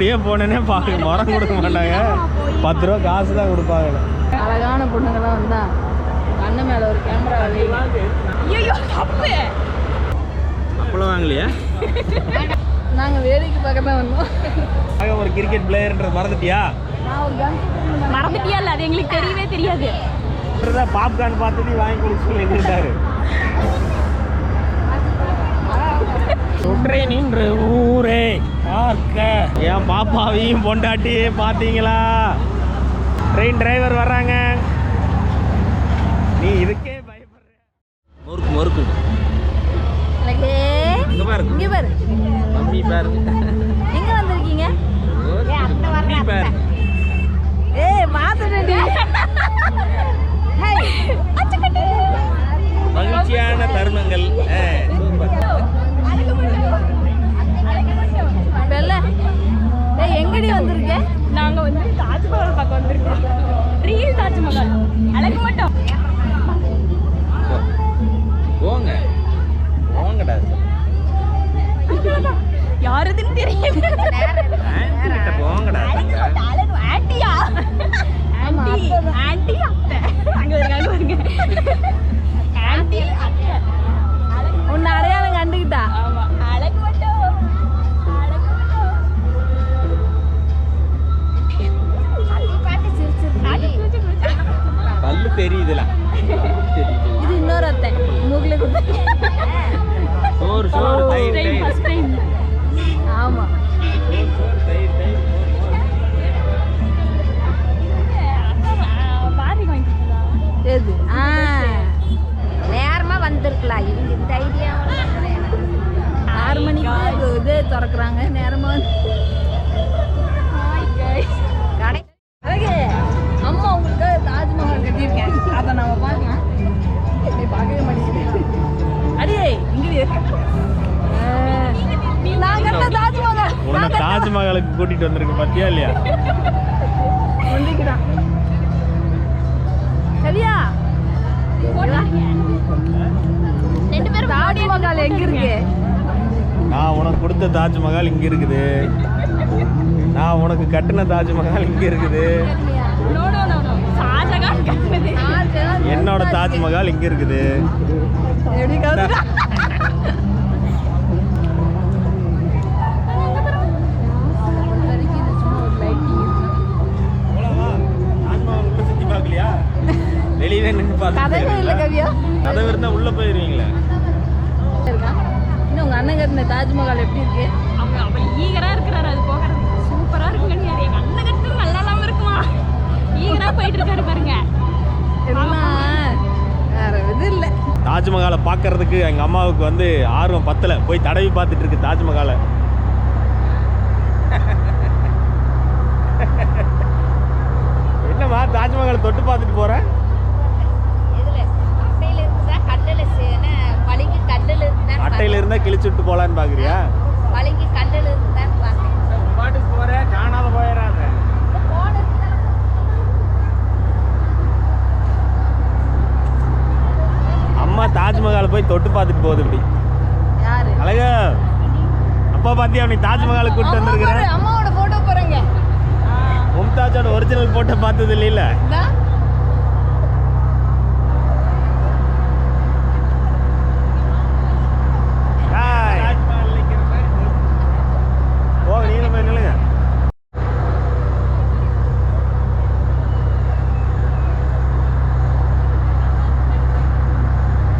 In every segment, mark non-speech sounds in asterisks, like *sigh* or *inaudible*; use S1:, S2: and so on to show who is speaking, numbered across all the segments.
S1: அப்படியே போனேனே பாக்க மரம் கொடுக்க மாட்டாங்க. பத்து ரூபா காசு தான் கொடுப்பாங்க.
S2: அழகான பொண்ணுங்கெல்லாம் வந்தா கண்ணு மேல ஒரு கேமரா
S1: அப்பளம் வாங்கலையா?
S2: நாங்க வேடிக்கை பார்க்க தான் வந்தோம்
S1: ஒரு கிரிக்கெட் பிளேயர்ன்றது மறந்துட்டியா?
S2: நான் ஒரு gun
S3: மறந்துட்டியா இல்ல அது எங்களுக்கு தெரியவே தெரியாது.
S1: பாப்கார்ன் பார்த்துட்டு வாங்கி கொடுக்க சொல்லி நின்றுட்டாரு சுற்றை நின்று ஊரே பார்க்க. என் பாப்பாவையும் பொண்டாட்டி பார்த்தீங்களா? ட்ரெயின் டிரைவர் வர்றாங்க. நீ இதுக்கே பயப்படுற. முறுக்கு முறுக்கு. இங்க பாரு.
S2: இங்க பாரு.
S1: மம்மி பாரு.
S2: எங்க வந்திருக்கீங்க?
S1: மம்மி பாரு
S2: ஏய் பாத்துட்டேன்டி ஹேய்.
S1: மகிழ்ச்சியான தருணங்கள். சூப்பர்.
S2: எங்கடி வந்திருக்க
S3: நாங்க வந்து தாஜ்மஹால் பார்க்க வந்திருக்கோம். ரியல் தாஜ்மஹால். அழக மாட்டோம்.
S1: போங்க. போங்கடா.
S3: யாருதுன்னு
S1: கிட்ட போங்கடா
S3: ஆண்டியா ஆண்டி ஆண்டி
S1: பல்லு தாஜ்மஹாலுக்கு கூட்டிட்டு வந்திருக்க பத்தியா இல்லையா?
S2: சரியா?
S3: ரெண்டு பேரும்
S2: தாஜ்மஹால் எங்க இருக்கு?
S1: நான் உனக்கு கொடுத்த தாஜ்மஹால் இங்க இருக்குது. நான் உனக்கு கட்டின தாஜ்மஹால் இங்க இருக்குது. என்னோட தாஜ்மஹால் இங்க இருக்குது
S2: எப்படி கவுத்துட்டா
S1: சுத்தி பார்க்கலையா வெளியவே நின்று
S2: கதவே இல்லை
S1: பார்த்து
S2: கவியா.
S1: கதவு இருந்தா உள்ள போயிருவீங்களே?
S2: இன்னும் உங்க அண்ணன் கட்டின தாஜ்மஹால் எப்படி இருக்கு?
S3: அவங்க அவ ஈகரா இருக்கிறாரு அது போகிறது சூப்பரா இருக்குங்க நீ எங்க அண்ணன் கட்டு நல்லா இல்லாம இருக்குமா ஈகரா போயிட்டு இருக்காரு பாருங்க.
S2: இது இல்லை.
S1: தாஜ்மஹாலை பார்க்கறதுக்கு எங்கள் அம்மாவுக்கு வந்து ஆர்வம் பத்தலை. போய் தடவி பார்த்துட்டு இருக்கு தாஜ்மஹாலை. *laughs* என்னம்மா தாஜ்மஹாலை தொட்டு பார்த்துட்டு போகிறேன்
S4: இருந்தா
S1: கிழிச்சு விட்டு போலான்னு பார்க்குறியா
S4: பார்த்தேன்
S1: பாட்டுக்கு போகிறேன் காணாத போயிடாத அம்மா தாஜ்மஹாலை போய் தொட்டு பார்த்துட்டு போகுது இப்படி.
S2: யாரு?
S1: அழகா. அப்பா பார்த்தியா அவனை தாஜ்மஹாலை கூப்பிட்டு வந்திருக்கிறேன்
S2: அம்மாவோட போட்டோ போறேங்க
S1: மும்தாஜோட ஒரிஜினல் போட்டோ பார்த்தது இல்லைல்ல
S2: இதா
S1: ஹாய் போக நீங்களும் போய் நில்லுங்க ஏய்,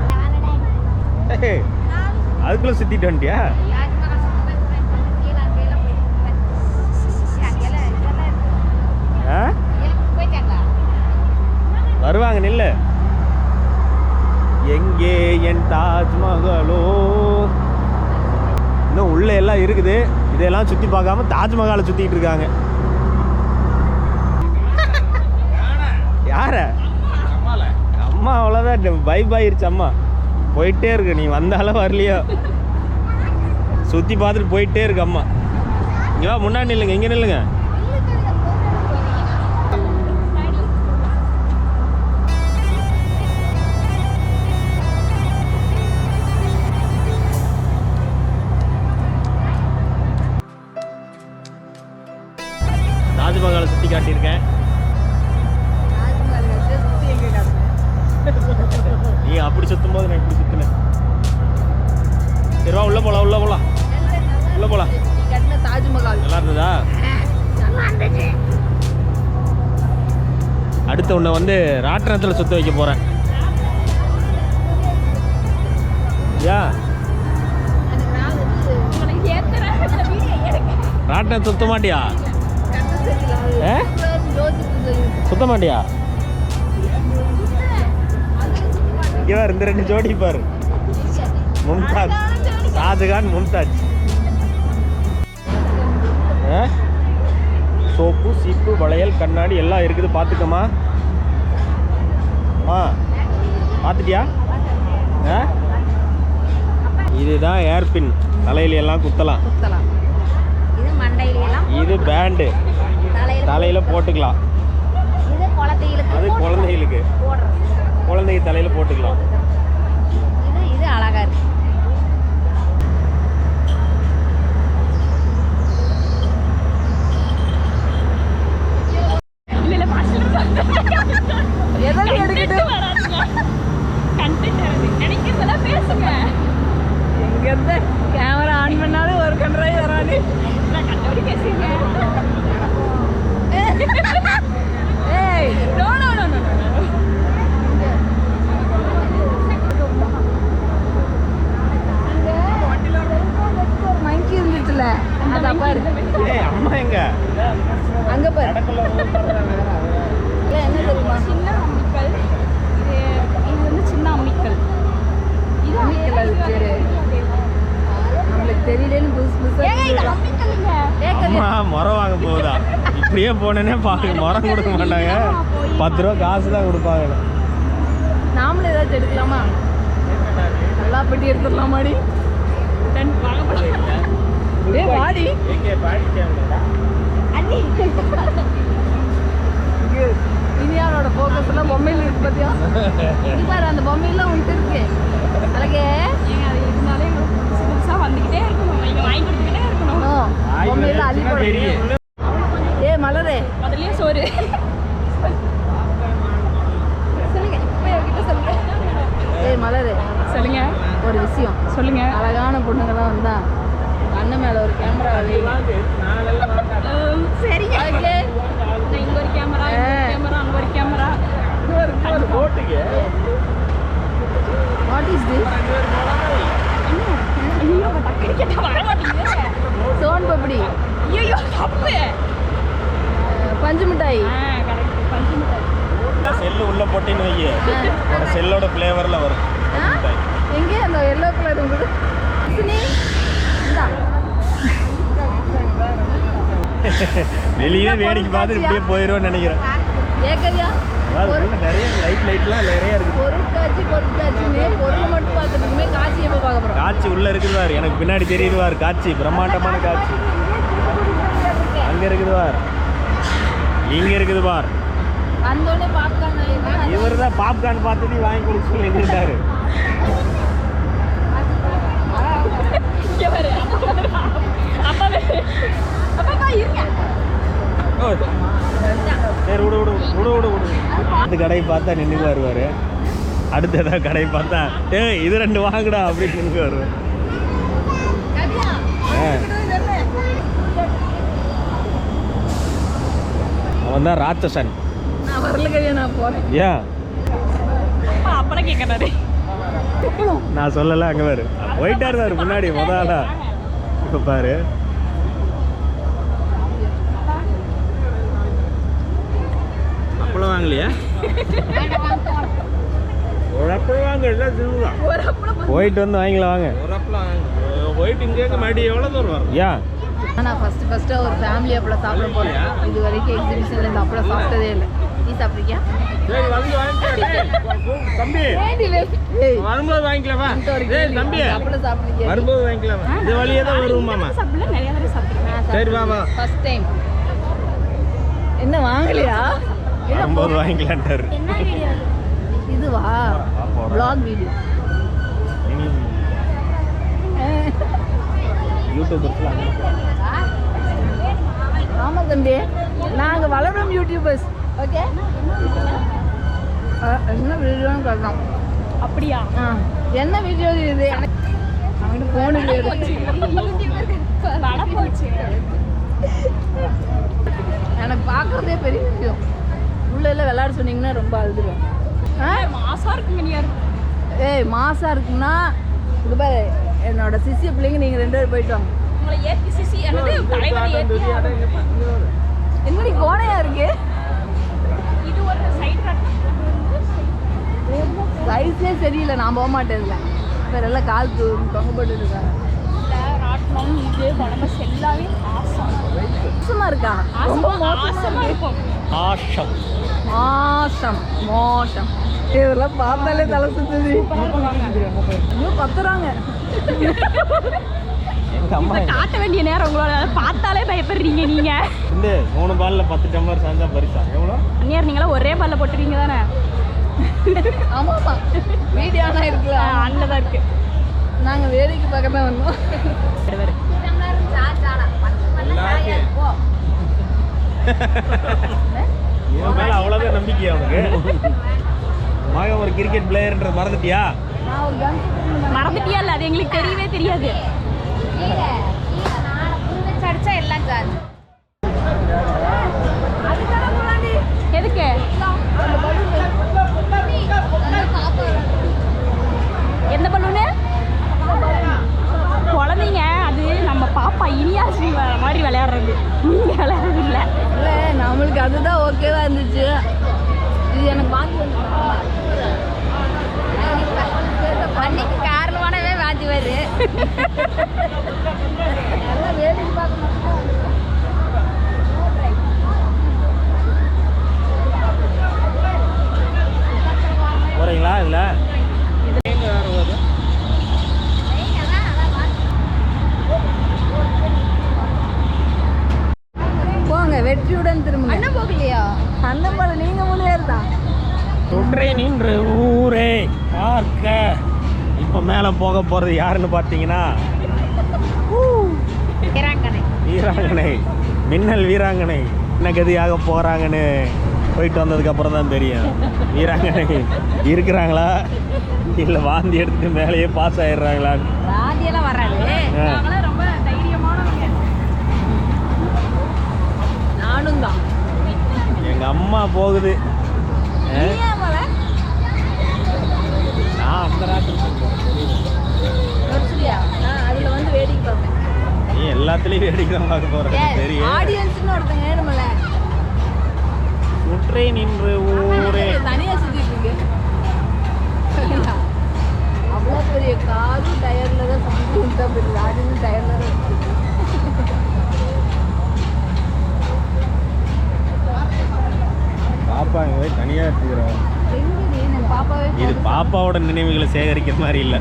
S1: அதுக்குள்ள சுத்திட்டு வந்துட்டியா
S4: தாஜ்மஹால் சுத்தம் கீழே அங்கெல்லாம் போயிட்டு அங்கெல்லாம் இதெல்லாம் இருக்கு.
S1: ஆ
S4: எல்லாம் போயிட்டாங்களா
S1: வருவாங்க நில்லு எங்கே என் தாஜ்மஹாலோ இன்னும் உள்ள எல்லாம் இருக்குது. இதெல்லாம் சுத்தி பார்க்காம தாஜ்மஹாலை சுத்திட்டு இருக்காங்க. யார? அம்மா அவ்வளோதான் பை பாயிருச்சு அம்மா. போயிட்டே இருக்கு. நீ வந்தாலும் வரலையோ? சுற்றி பார்த்துட்டு போயிட்டே இருக்கு அம்மா. இங்கே முன்னாடி நில்லுங்க இங்கே நில்லுங்க. தாஜ்மஹாலை சுற்றி காட்டியிருக்கேன். நீ அப்படி சுத்தும் போது நான் இப்படி சுத்தினேன். சரிவா உள்ள போலாம் உள்ள போலாம். உள்ள போலாம்.
S2: கட்டின தாஜ்மஹால்?
S1: நல்லா இருந்ததா? அடுத்து உன்னை வந்து ராட்டினத்தில் சுத்த வைக்க போறேன். யா ராட்டினம் சுத்த மாட்டியா. சுத்த மாட்டியா? இங்கே பாரு இந்த ரெண்டு ஜோடி பாரு. மும்தாஜ் ஷாஜகான் மும்தாஜ்? சோப்பு சீப்பு வளையல் கண்ணாடி எல்லாம் இருக்குது. பார்த்துக்கம்மா. ஆ பார்த்துட்டியா? ஆ? இதுதான் ஏர்பின். தலையில எல்லாம் குத்தலாம்.
S4: இது
S1: பேண்டு.
S4: தலையில
S1: போட்டுக்கலாம். அது குழந்தைகளுக்கு. குழந்தைங்க தலையில போட்டுக்கலாம்
S4: இது இது அழகா இருக்கு
S3: இல்ல இல்ல ஃபர்ஸ்ட்
S2: எதை எடுக்கட்டும்
S3: கண்டென்ட் வருது நினைக்கிறதெல்லாம் பேசுங்க
S2: எங்க இருந்து கேமரா ஆன் பண்ணாலும் ஒரு கன்றாய் வராது
S3: நான் கண்டபடி பேசுங்க
S2: ஏய்
S3: no no no no
S2: monkey இருந்துச்சுல அது பாரு
S1: ஏய் அம்மா எங்க
S2: அங்க பாரு
S1: கடக்குள்ள
S2: இல்ல, என்ன தெரியுமா
S3: சின்ன அம்மிக்கல் இது இது வந்து சின்ன அம்மிக்கல் இது
S2: அம்மிக்கல் அது பேரு. நம்மளுக்கு தெரியலன்னு புதுசு புதுசா சொல்லிடுறோம்.
S3: அம்மிக்கல்ங்க
S1: அம்மா முறம் வாங்க போகுதா இப்படியே போனேனே பாக்க முறம் கொடுக்க மாட்டாங்க. பத்து ரூபா காசு தான் கொடுப்பாங்க.
S2: நாமளும் ஏதாச்சும் எடுக்கலாமா? நல்லா பெட்டி
S3: வாங்க போலாம்
S2: ஏ வாடி.
S3: அண்ணி.
S2: இங்க இனியானோட ஃபோக்கஸ் எல்லாம் பொம்மையில இருக்கு பாத்தியா? இங்க பாரு அந்த பொம்மையெல்லாம் உன்ட்டு இருக்கு அழகே
S3: ஏங்க அது இருந்தாலே எங்களுக்கு புதுசு புதுசா வந்துகிட்டே இருக்கணும் நீங்க வாங்கி கொடுத்துக்கிட்டே இருக்கணும்
S2: ஓ, பொம்மையெல்லாம் அள்ளி போடு. ஏ மலரே
S3: முதல்லயே சோறு சொல்லுங்க இப்போ என்கிட்ட சொல்லுங்க
S2: ஏ மலரே
S3: சொல்லுங்க
S2: ஒரு விஷயம்
S3: சொல்லுங்க
S2: அழகான பொண்ணுங்கெல்லாம் வந்தா அண்ணன் மேல ஒரு கேமரா
S3: உம், சரிங்க
S2: ஓகே
S3: நான் இங்க ஒரு கேமரா இங்க ஒரு
S2: ஆ.
S3: கேமரா அங்க ஒரு கேமரா
S2: வாட் இஸ் திஸ்
S3: ஐயோ டக்குனு கேட்டா வர மாட்டேங்குது
S2: சோன் பப்படி
S3: ஐயோ தப்பு
S2: அஹ், பஞ்சு மிட்டாய்
S3: ஆ கரெக்ட் பஞ்சு மிட்டாய்
S1: செல்லு உள்ள போட்டேன்னு வைய. செல்லோட ஃப்ளேவர்ல வரும்?
S2: எங்கே? அந்த எல்லோ கலர்.
S1: வெளியே வேடிக்கை பார்த்து இப்படியே போயிடுவோம்னு நினைக்கிறேன்.
S2: ஏக்கரியா
S1: உள்ள நிறைய லைட் லைட்லாம் நிறைய இருக்கு
S2: பொருட்காட்சி பொருட்காட்சின்னு பொருள் மட்டும் பார்த்துட்டுமே காட்சி எப்போ பார்க்க போகிறோம்
S1: காட்சி உள்ள இருக்குதுவார் எனக்கு பின்னாடி தெரியுதுவார் காட்சி பிரம்மாண்டமான காட்சி அங்க இருக்குதுவார் இங்க இருக்குது பார் இவர் தான் பாப்கார்ன் பார்த்துட்டு வாங்கி கொடுக்க சொல்லி ஓ, சரி. விடு விடு விடு விடு விடு. அடுத்த கடையை பார்த்தா நின்று வருவார். அடுத்த ஏதாவது கடையை பார்த்தா ஏய் இது ரெண்டு வாங்குடா அப்படின்னு நின்று வருவார். அவன் தான் ராட்சசன்.
S2: நான் வரல நான் போகிறேன்
S1: ஏன்
S3: அப்பா அப்படம் கேட்கறாரு
S1: நான். சொல்லலை அங்கே பாரு. ஒயிட்டாக இருந்தார் முன்னாடி முத ஆளா. இப்போ பாரு. அப்பளம் வாங்கலையா? ஒரு அப்பளம் வாங்க எல்லாம்
S3: அப்பளம்
S1: போயிட்டு வந்து வாங்கிக்கலாம் வாங்க.
S5: ஒரு அப்பளம் போயிட்டு இங்கே மறுபடி எவ்வளோ தூரம் வரும்?
S1: ஏன்
S2: நான் ஃபர்ஸ்ட் ஃபர்ஸ்ட்டாக ஒரு ஃபேமிலி அப்பளம் சாப்பிட போகிறேன் இது வரைக்கும் எக்ஸிபிஷனில் இந்த அப்பளம் சாப்பிட்டதே இல்லை. நீ சாப்பிட்ருக்கியா
S5: சரி வந்து வாங்கிக்கலாம் தம்பி. வரும்போது வாங்கிக்கலாமா? ஏய். தம்பி. வரும்போது வாங்கிக்கலாமா? இந்த வழியே தான் வருவோமாமா
S3: சாப்பிடல நிறைய தடவை சாப்பிட்டுருக்கேன்
S5: சரி வா
S2: ஃபர்ஸ்ட் டைம் என்ன வாங்கலையா?
S1: வரும்போது வாங்கிக்கலான்ட்டாரு
S2: இதுவா? vlog வீடியோ
S1: யூடியூபர்ஸ்லாம்
S2: ஆமா தம்பி. நாங்க வளரும் யூடியூபர்ஸ் ஓகே? என்ன வீடியோன்னு கேட்கலாம்.
S3: அப்படியா?
S2: என்ன வீடியோ இது? எனக்கு அவன்கிட்ட
S3: போச்சு.
S2: எனக்கு பார்க்குறதே பெரிய விஷயம் உள்ள விளையாட சொன்னீங்கன்னா ரொம்ப ஆ?
S3: மாசா இருக்குங்க நீ
S2: ஏய் மாசா இருக்குன்னா இது பாரு என்னோட சிசிய பிள்ளைங்க நீங்கள் ரெண்டு பேரும் போயிட்டு வாங்க.
S3: உங்களை ஏத்தி சிசி என்னது? தலைவர் ஏத்தி
S2: என்னடி கோணையா இருக்கு? சைஸே சரியில்லை நான் போக மாட்டேன் இதில் வேற எல்லாம் கால் து- தொங்க போட்டு இருக்காங்க
S3: ஆசம்.
S2: இருக்கா?
S3: ஆசமா இருக்கும்.
S1: ஆஷம்.
S2: மோசம் இதெல்லாம் பார்த்தாலே தலை சுத்துது. இன்னும் பத்துறாங்க.
S3: காட்ட வேண்டிய நேரம் உங்களோட பார்த்தாலே பயப்படுறீங்க நீங்க.
S1: இந்த மூணு பால்ல பத்து டம்ளர் சாஞ்சா பரிசா? எவ்வளோ?
S3: அந்நியார் நீங்களா ஒரே பல்ல போட்டுறீங்க தானே
S2: ஆமாப்பா வீடியோ ஆனால் இருக்குல்ல.
S3: அண்ணதான் இருக்கு.
S2: நாங்கள் வேடிக்கை பார்க்க தான் வந்தோம்
S1: அவ்வளோதான் நம்பிக்கை அவனுக்கு மகன் ஒரு கிரிக்கெட் பிளேயர்ன்ற மறந்துட்டியா?
S3: மறந்துட்டியா இல்ல? அது எங்களுக்கு தெரியவே தெரியாது.
S4: அடிச்சா எல்லாம் சார்ஜ்
S3: எதுக்கு? எந்த பலூனு? குழந்தைங்க அது நம்ம பாப்பா இனியாஸ்ரீ மாதிரி விளையாடுறது. நீங்க விளையாடுறது இல்ல
S2: இல்லை நம்மளுக்கு அதுதான் ஓகேவா இருந்துச்சு. இது எனக்கு வாங்கி
S4: அன்னைக்கு காரணமானவே வாந்தி வருது
S2: நல்லா *laughs* வேடிக்கை பார்க்க மட்டும்
S1: போறீங்களா இல்ல
S2: போங்க வெற்றியுடன் திரும்ப
S4: அண்ணன் போகலையா
S2: அண்ணன் போல நீங்க மூணு பேர் தான்
S1: சுற்றை நின்று ஊரே பார்க்க இப்போ மேலே போக போகிறது யாருன்னு பார்த்தீங்கன்னா வீராங்கனை. மின்னல் வீராங்கனை. என்ன கதியாக போகிறாங்கன்னு போயிட்டு வந்ததுக்கு அப்புறம் தான் தெரியும். வீராங்கனை இருக்கிறாங்களா? இல்லை வாந்தி எடுத்துட்டு மேலேயே பாஸ் ஆயிடுறாங்களான்னு எங்கள் அம்மா போகுது? நான் அந்த ராத்திரி
S2: நான் அதில் வந்து வேடிக்கை பார்ப்பேன்.
S1: நீ எல்லாத்துலேயும் வேடிக்கை தான் பார்க்க போகிறேன் தெரியும்.
S2: ஆடியன்ஸ்னு ஒருத்தங்க வேணுமில்ல
S1: சுற்றை நின்று ஊரே.
S2: தனியா சுத்திட்டு இருக்கு அவ்வளோ பெரிய காரும் டயர்ல தான் சுத்தி தான் பெரிய டயர்ல தான் இருக்கு
S1: பாப்பா இங்கே தனியாக எடுத்துக்கிறோம். இது பாப்பாவோட நினைவுகளை சேகரிக்கிற மாதிரி இல்லை.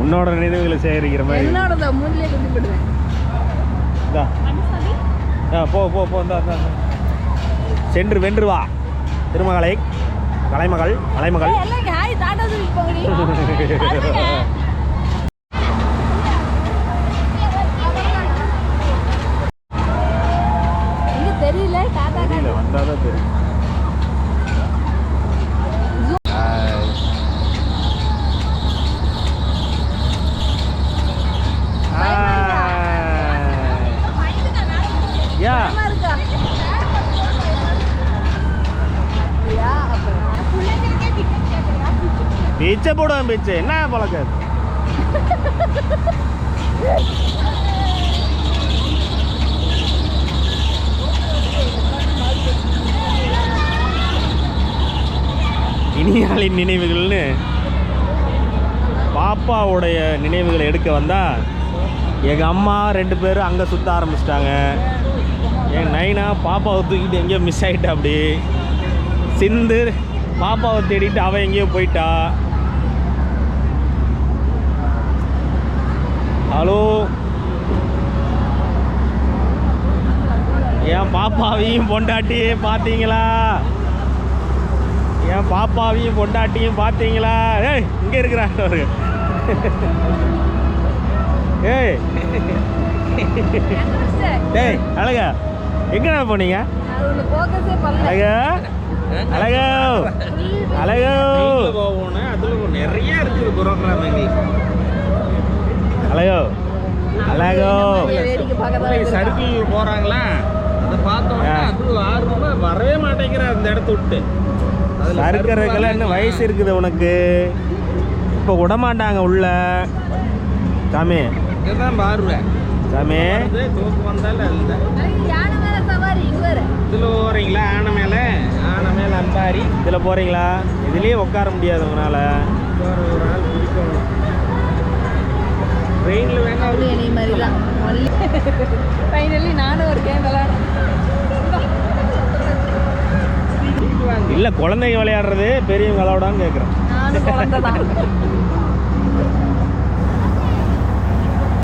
S1: உன்னோட நினைவுகளை சேகரிக்கிற மாதிரி.
S2: என்னோட மூஞ்சிலே குத்தி போடுவேன்
S1: இந்தா. ஆ போ போ போ. சென்று வென்று வா திருமகளை. கலைமகள் கலைமகள்.
S2: ஏய், எல்லாம் இங்க *laughs* ஹாய் தாத்தா சொல்லி போங்கடி இங்க தெரியல தாத்தா
S1: தெரியல வந்தால் தான் தெரியும் ஹாய். ஹாய். யா
S2: பயமா இருக்கா யா அப்புறம்
S1: பிச்சை போடுவேன் பீச்சு. என்ன பழக்கம் இனியாளின் நினைவுகள்னு பாப்பாவுடைய நினைவுகளை எடுக்க வந்தா எங்கள் அம்மா ரெண்டு பேரும் அங்கே சுற்ற ஆரம்பிச்சிட்டாங்க. என் நைனா பாப்பாவை தூக்கிட்டு எங்கேயோ மிஸ் ஆகிட்டா அப்படி. சிந்து பாப்பாவை தேடிட்டு அவன் எங்கேயோ போயிட்டா. ஹலோ. என் பாப்பாவையும் பொண்டாட்டியும் பார்த்தீங்களா? என் பாப்பாவையும் பொண்டாட்டியும் பார்த்தீங்களா? ஏய் இங்கே இருக்கிறாங்க அவரு. ஏய். டேய் அழக எங்கடா போனீங்க? அழக அழகோ அழகோ.
S5: அழகோ நிறைய இருக்குது புரோகிராம் எங்களுக்கு
S1: அழகோ. அழகோ.
S5: சர்க்கிள் போறாங்களா? அதை பார்த்தோம்னா. அது ஆர்வமா வரவே மாட்டேங்கிற அந்த இடத்த விட்டு.
S1: சறுக்கிறதுக்கெல்லாம் இன்னும் வயசு இருக்குது உனக்கு. இப்போ விடமாட்டாங்க உள்ள. சாமி.
S5: இதுதான் பாருவேன்
S1: சாமி.
S5: தூக்கம் வந்தாலும் இதுல போறீங்களா ஆனை மேல? ஆனை மேல அம்பாரி.
S1: இதில் போகிறீங்களா இதுலேயே உட்கார முடியாது உங்களால்.
S5: ஒரு ஆள் பிடிக்கணும்
S2: அவளும் என்னை மாதிரி தான். *laughs* ஃபைனலி நானும் ஒரு கேம் விளாடுறேன்
S1: இல்லை குழந்தைங்க விளையாடுறது பெரியவங்க விளையாடான்னு கேட்குறேன்
S2: நானும் குழந்தை தான்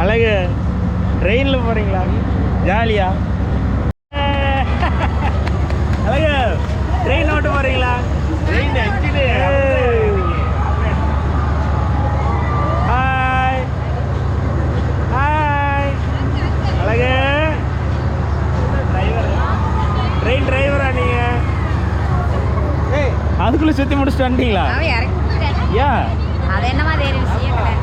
S1: அழகு ட்ரெயினில் போகிறீங்களா ஜாலியா? அழகு ட்ரெயின் ஓட்ட போகிறீங்களா
S5: ட்ரெயின் என்ஜினே
S1: ஹாய் ஹாய் அழகு ட்ரெயின் டிரைவரா நீங்க அதுக்குள்ள சுத்தி முடிச்சுட்டு வந்துட்டீங்களா. யா.
S4: அது என்னமா தெரியும் விஷயம் கிடையாது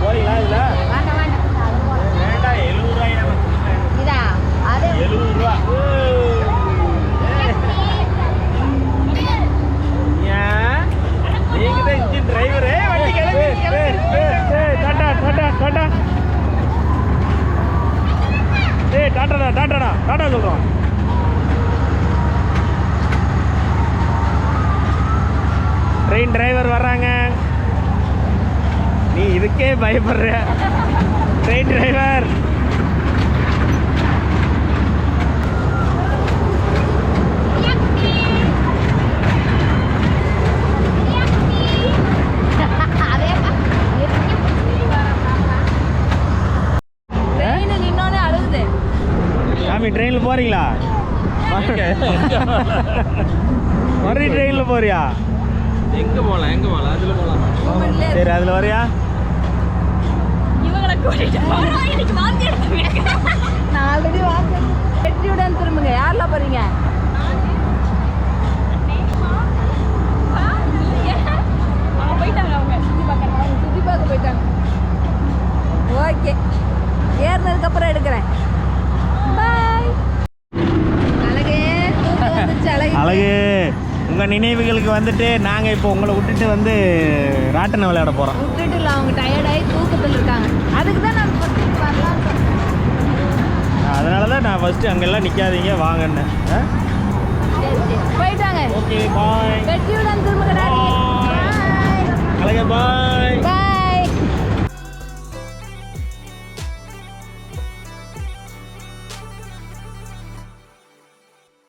S1: போறீங்களா இல்ல
S4: வேண்டாம் வேண்டாம் அது போலாம்.
S1: வேண்டாம் எழுபது ரூபாய்
S4: இதா? அது?
S1: எழுபது ரூபா. டிரைவர் வர்றாங்க. நீ இதுக்கே பயப்படுற. ட்ரெயின் டிரைவர் ட்ரெயினில் போறீங்களா? மறுபடியும் ட்ரெயினில் போறியா?
S5: எங்க போலாம் எங்க போலாம்? அதுல போலாமா.
S1: சரி அதில் வரியா?
S3: இவங்களை கூட்டிட்டு போறா இன்னைக்கு வாந்தி எடுத்துருவேன்
S2: நான் ஆல்ரெடி வாங்க. வெற்றியுடன் திரும்புங்க. யாரெல்லாம் போறீங்க?
S3: அவங்க போயிட்டாங்க அவங்க. சுத்தி பார்க்கறாங்க
S2: அவங்க சுற்றி பார்க்க போயிட்டாங்க. ஓகே. ஏறினதுக்கு அப்புறம் எடுக்கிறேன் பாய் அழகே தூக்கம் வந்துச்சு அழகு
S1: அழகு உங்கள் நினைவுகளுக்கு வந்துட்டு நாங்கள் இப்போ உங்களை விட்டுட்டு வந்து ராட்டினம் விளையாட போகிறோம்
S2: விட்டுட்டு இல்லை அவங்க டயர்டாகி தூக்கத்தில் இருக்காங்க. அதுக்கு தான் நான்.
S1: அதனால தான் நான் ஃபஸ்ட்டு அங்கெல்லாம் நிற்காதீங்க வாங்கன்னு.
S2: போயிட்டாங்க
S1: ஓகே
S2: பாய்
S1: அழகு பாய்